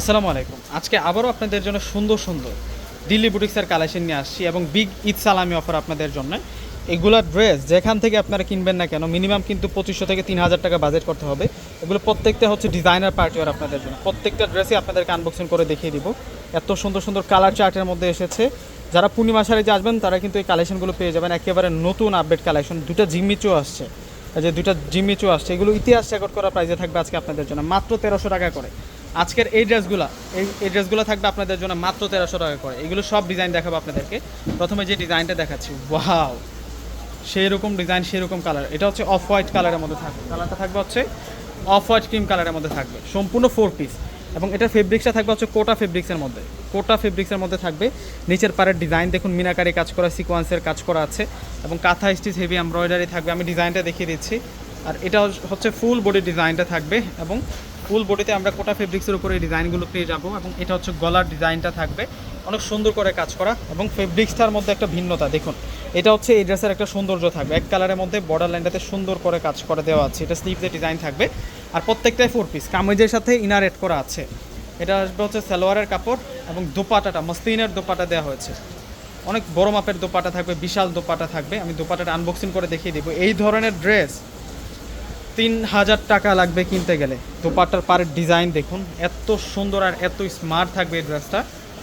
আসসালামু আলাইকুম। আজকে আবারও আপনাদের জন্য সুন্দর সুন্দর দিল্লি বুটিক্সের কালেকশন নিয়ে আসছি এবং বিগ ঈদ সালামি অফার আপনাদের জন্য। এগুলো ড্রেস যেখান থেকে আপনারা কিনবেন না কেন, মিনিমাম কিন্তু পঁচিশশো থেকে তিন হাজার টাকা বাজেট করতে হবে। এগুলো প্রত্যেকটা হচ্ছে ডিজাইনার পার্টিওয়ার আপনাদের জন্য। প্রত্যেকটা ড্রেসই আপনাদেরকে আনবক্সিং করে দেখিয়ে দিব। এত সুন্দর সুন্দর কালার চার্টের মধ্যে এসেছে। যারা পূর্ণিমা শাড়িতে আসবেন, তারা কিন্তু এই কালেকশনগুলো পেয়ে যাবেন। একেবারে নতুন আপডেট কালেকশন দুটো জিম্মিচও আসছে। যে দুইটা জিম্মিচও আসছে। এগুলো ইতিহাস রেকর্ড করা প্রাইজে থাকবে আজকে আপনাদের জন্য। মাত্র তেরোশো টাকা করে। আজকের এই ড্রেসগুলো, এই এই ড্রেসগুলো থাকবে আপনাদের জন্য মাত্র তেরোশো টাকা করে। এগুলো সব ডিজাইন দেখাবো আপনাদেরকে। প্রথমে যে ডিজাইনটা দেখাচ্ছি, ওয়াও! সেই রকম ডিজাইন সেই রকম কালার। এটা হচ্ছে অফ হোয়াইট কালারের মধ্যে থাকবে। কালারটা থাকবে হচ্ছে অফ হোয়াইট ক্রিম কালারের মধ্যে থাকবে। সম্পূর্ণ ফোর পিস এবং এটা ফেব্রিক্সটা থাকবে হচ্ছে কোটা ফেব্রিক্সের মধ্যে। কোটা ফেব্রিক্সের মধ্যে থাকবে। নিচের পাড়ের ডিজাইন দেখুন, মিনাকারি কাজ করা সিকোয়েন্সের কাজ করা আছে। এবং কাঁথা স্টিচ হেভি এমব্রয়ডারি থাকবে। আমি ডিজাইনটা দেখিয়ে দিচ্ছি। আর এটা হচ্ছে ফুল বডি ডিজাইনটা থাকবে এবং ফুল বডিতে আমরা কোটা ফেব্রিক্সের উপরে এই ডিজাইনগুলো পেয়ে যাব এবং এটা হচ্ছে গলার ডিজাইনটা থাকবে। অনেক সুন্দর করে কাজ করা এবং ফেব্রিক্সটার মধ্যে একটা ভিন্নতা, দেখুন। এটা হচ্ছে এই ড্রেসের একটা সৌন্দর্য থাকবে। এক কালারের মধ্যে বর্ডার লাইনটাতে সুন্দর করে কাজ করে দেওয়া আছে। এটা স্লিভসের ডিজাইন থাকবে। আর প্রত্যেকটাই ফোর পিস কামিজের সাথে ইনার এড করা আছে। এটা আসবে হচ্ছে সালোয়ারের কাপড় এবং দোপাটাটা, মস্তিনের দোপাটা দেওয়া হয়েছে। অনেক বড় মাপের দোপাটা থাকবে, বিশাল দোপাটা থাকবে। আমি দোপাটাটা আনবক্সিং করে দেখিয়ে দিব। এই ধরনের ড্রেস তিন হাজার টাকা লাগবে কিনতে গেলে। দোপাট্টার পাড়ের ডিজাইন দেখুন, এত সুন্দর আর এত স্মার্ট থাকবে এই ড্রেসটা।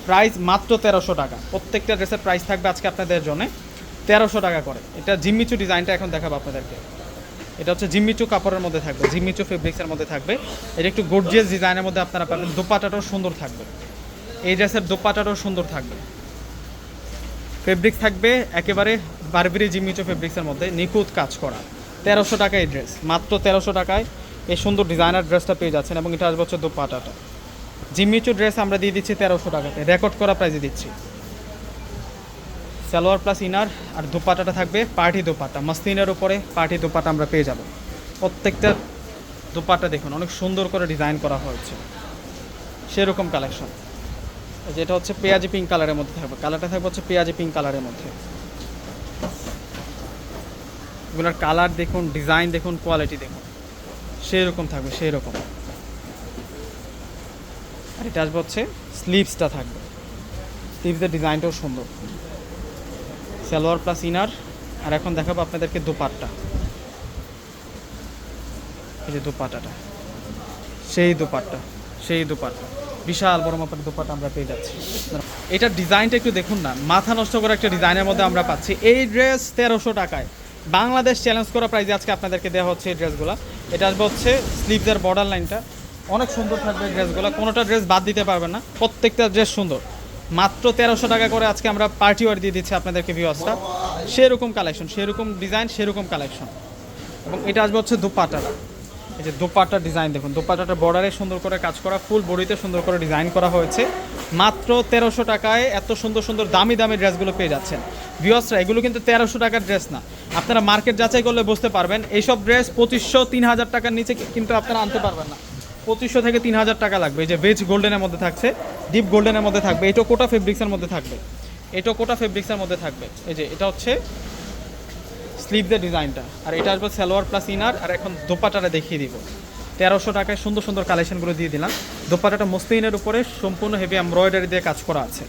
প্রাইস মাত্র তেরোশো টাকা। প্রত্যেকটা ড্রেসের প্রাইস থাকবে আজকে আপনাদের জন্য তেরোশো টাকা করে। এটা জিম্মিচু ডিজাইনটা এখন দেখাবো আপনাদেরকে। এটা হচ্ছে জিম্মিচু কাপড়ের মধ্যে থাকবে, জিম্মিচু ফেব্রিক্সের মধ্যে থাকবে। এটা একটু গর্জিয়াস ডিজাইনের মধ্যে আপনারা পাবেন। দোপাটাটাও সুন্দর থাকবে। এই ড্রেসের দোপাটাটাও সুন্দর থাকবে। ফেব্রিক থাকবে একেবারে বারবেরি জিম্মিচু ফেব্রিক্সের মধ্যে, নিখুঁত কাজ করা। তেরোশো টাকা এই ড্রেস মাত্র তেরোশো টাকায় এই সুন্দর ডিজাইনার ড্রেসটা পেয়ে যাচ্ছেন এবং এটা আসবে হচ্ছে দোপাটাটা। জিম্মিচু ড্রেস আমরা দিয়ে দিচ্ছি তেরোশো টাকাতে রেকর্ড করা প্রাইজে দিচ্ছি। সালোয়ার প্লাস ইনার আর দোপাটাটা থাকবে পার্টি দোপাটা মস্তিনের উপরে পার্টি দোপাটা আমরা পেয়ে যাব। প্রত্যেকটা দোপাটা দেখুন, অনেক সুন্দর করে ডিজাইন করা হয়েছে। সেরকম কালেকশন যেটা হচ্ছে পেঁয়াজি পিঙ্ক কালারের মধ্যে থাকবে কালারটা থাকবে হচ্ছে পেঁয়াজি পিঙ্ক কালারের মধ্যে। এগুলোর কালার দেখুন ডিজাইন দেখুন কোয়ালিটি দেখুন। সেই রকম থাকবে সেই রকম আর এটা আসবে হচ্ছে স্লিভসটা থাকবে। স্লিভসের ডিজাইনটাও সুন্দর। সালোয়ার প্লাস ইনার আর এখন দেখাবো আপনাদেরকে দোপাট্টা। এই যে দোপাট্টাটা। সেই দোপাট্টা সেই দোপাট্টা। বিশাল বড় মাপের দোপাট্টা আমরা পেয়ে যাচ্ছি। এটার ডিজাইনটা একটু দেখুন না, মাথা নষ্ট করে একটা ডিজাইনের মধ্যে আমরা পাচ্ছি। এই ড্রেস তেরোশো টাকায়। বাংলাদেশ চ্যালেঞ্জ করা প্রাইজে আজকে আপনাদেরকে দেওয়া হচ্ছে এই ড্রেসগুলো এটা আসবে হচ্ছে স্লিভসের বর্ডার লাইনটা অনেক সুন্দর থাকবে ড্রেসগুলো কোনোটা ড্রেস বাদ দিতে পারবেন না। প্রত্যেকটা ড্রেস সুন্দর। মাত্র তেরোশো টাকা করে আজকে আমরা পার্টি ওয়ার দিয়ে দিচ্ছি আপনাদেরকে ভিউয়ার্সটা সেরকম কালেকশন সেরকম ডিজাইন সেরকম কালেকশন এবং এটা আসবে হচ্ছে দোপাটাটা এই যে দোপাটার ডিজাইন দেখুন দোপাটাটার বর্ডারে সুন্দর করে কাজ করা ফুল বডিতে সুন্দর করে ডিজাইন করা হয়েছে। মাত্র তেরোশো টাকায় এত সুন্দর সুন্দর দামি দামি ড্রেসগুলো পেয়ে যাচ্ছেন। ভিউয়ার্সরা এগুলো কিন্তু তেরোশো টাকার ড্রেস না। আপনারা মার্কেট যাচাই করলে বুঝতে পারবেন, এইসব ড্রেস পঁচিশশো, তিন হাজার টাকার নিচে কিন্তু আপনারা আনতে পারবেন না। পঁচিশশো থেকে তিন হাজার টাকা লাগবে। এই যে ভেজ গোল্ডেনের মধ্যে থাকছে ডিপ গোল্ডেনের মধ্যে থাকবে, এটা কোটা ফেব্রিক্সের মধ্যে থাকবে। এটা কোটা ফেব্রিক্সের মধ্যে থাকবে। এই যে এটা হচ্ছে স্লিভদের ডিজাইনটা। আর এটা আসবে সালোয়ার প্লাস ইনার আর এখন দোপাটাটা দেখিয়ে দিব। তেরোশো টাকায় সুন্দর সুন্দর কালেকশনগুলো দিয়ে দিলাম। দোপাটাটা মসলিনের উপরে, সম্পূর্ণ হেভি এমব্রয়ডারি দিয়ে কাজ করা আছে।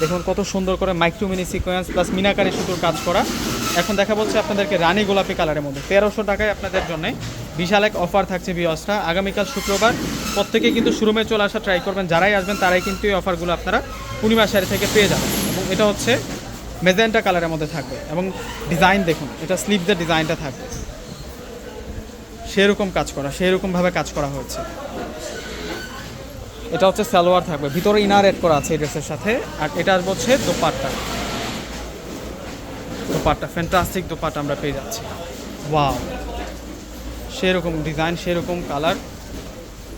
দেখুন কত সুন্দর করে মাইক্রোমিনি সিকোয়েন্স প্লাস মিনাকারি সুতোর কাজ করা। এখন দেখা বলছে আপনাদেরকে রানী গোলাপি কালারের মধ্যে। তেরোশো টাকায় আপনাদের জন্য বিশাল এক অফার থাকছে বিয়সটা আগামীকাল শুক্রবার প্রত্যেকে কিন্তু শোরুমে চলে আসা ট্রাই করবেন। যারাই আসবেন, তারাই কিন্তু এই অফারগুলো আপনারা পূর্ণিমা শাড়ি থেকে পেয়ে যাবেন। এবং এটা হচ্ছে মেজেন্টা কালারের মধ্যে থাকবে এবং ডিজাইন দেখুন, এটা স্লিভদের ডিজাইনটা থাকবে। সেরকম কাজ করা, সেরকমভাবে কাজ করা হয়েছে। এটা হচ্ছে সালোয়ার থাকবে, ভিতরে ইনার এড করা আছে এই ড্রেসের সাথে, আর এটা হচ্ছে দোপাট্টা। দোপাট্টা ফ্যান্টাস্টিক দোপাট্টা আমরা পেয়ে যাচ্ছি। ওয়াও সেরকম ডিজাইন সেরকম কালার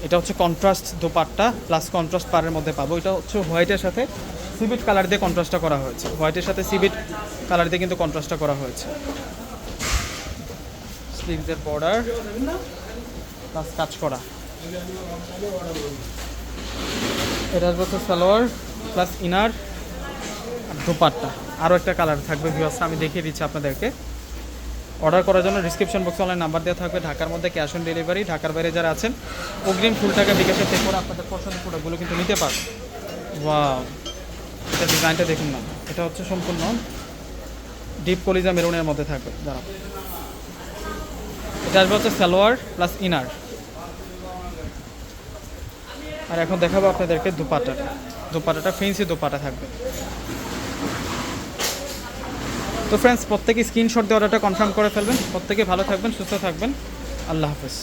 এটা হচ্ছে কন্ট্রাস্ট দোপাট্টা প্লাস কন্ট্রাস্ট পারের মধ্যে পাবো। এটা হচ্ছে হোয়াইটের সাথে সিবিট কালার দিয়ে কন্ট্রাস্টটা করা হয়েছে। হোয়াইটের সাথে সিবিট কালার দিয়ে কিন্তু কন্ট্রাস্টটা করা হয়েছে। স্লিভসের বর্ডার প্লাস কাজ করা। এটা হচ্ছে সালোয়ার প্লাস ইনার আর দোপাট্টা। আরও একটা কালার থাকবে ভিউয়ার্স আমি দেখিয়ে দিচ্ছি আপনাদেরকে। অর্ডার করার জন্য ডিসক্রিপশন বক্সে অনলাইন নাম্বার দেওয়া থাকবে। ঢাকার মধ্যে ক্যাশ অন ডেলিভারি ঢাকার বাইরে যারা আছেন, অগ্রিম ফুল টাকা বিকাশে পে করে আপনাদের পছন্দের প্রোডাক্টগুলো কিন্তু নিতে পারবেন। ওয়াও এটা ডিজাইনটা দেখুন না। এটা হচ্ছে সম্পূর্ণ ডিপ কলিজা মেরুনের মধ্যে থাকবে। দাঁড়াও। এটা আসবে হচ্ছে সালোয়ার প্লাস ইনার আর এখন দেখাবো আপনাদেরকে দুপাটাটা। দুপাটাটা ফেন্সি দুপাটা থাকবে। তো ফ্রেন্ডস প্রত্যেকে স্ক্রিনশট দিয়ে অর্ডারটা কনফার্ম করে ফেলবেন। প্রত্যেকে ভালো থাকবেন, সুস্থ থাকবেন। আল্লাহ হাফেজ।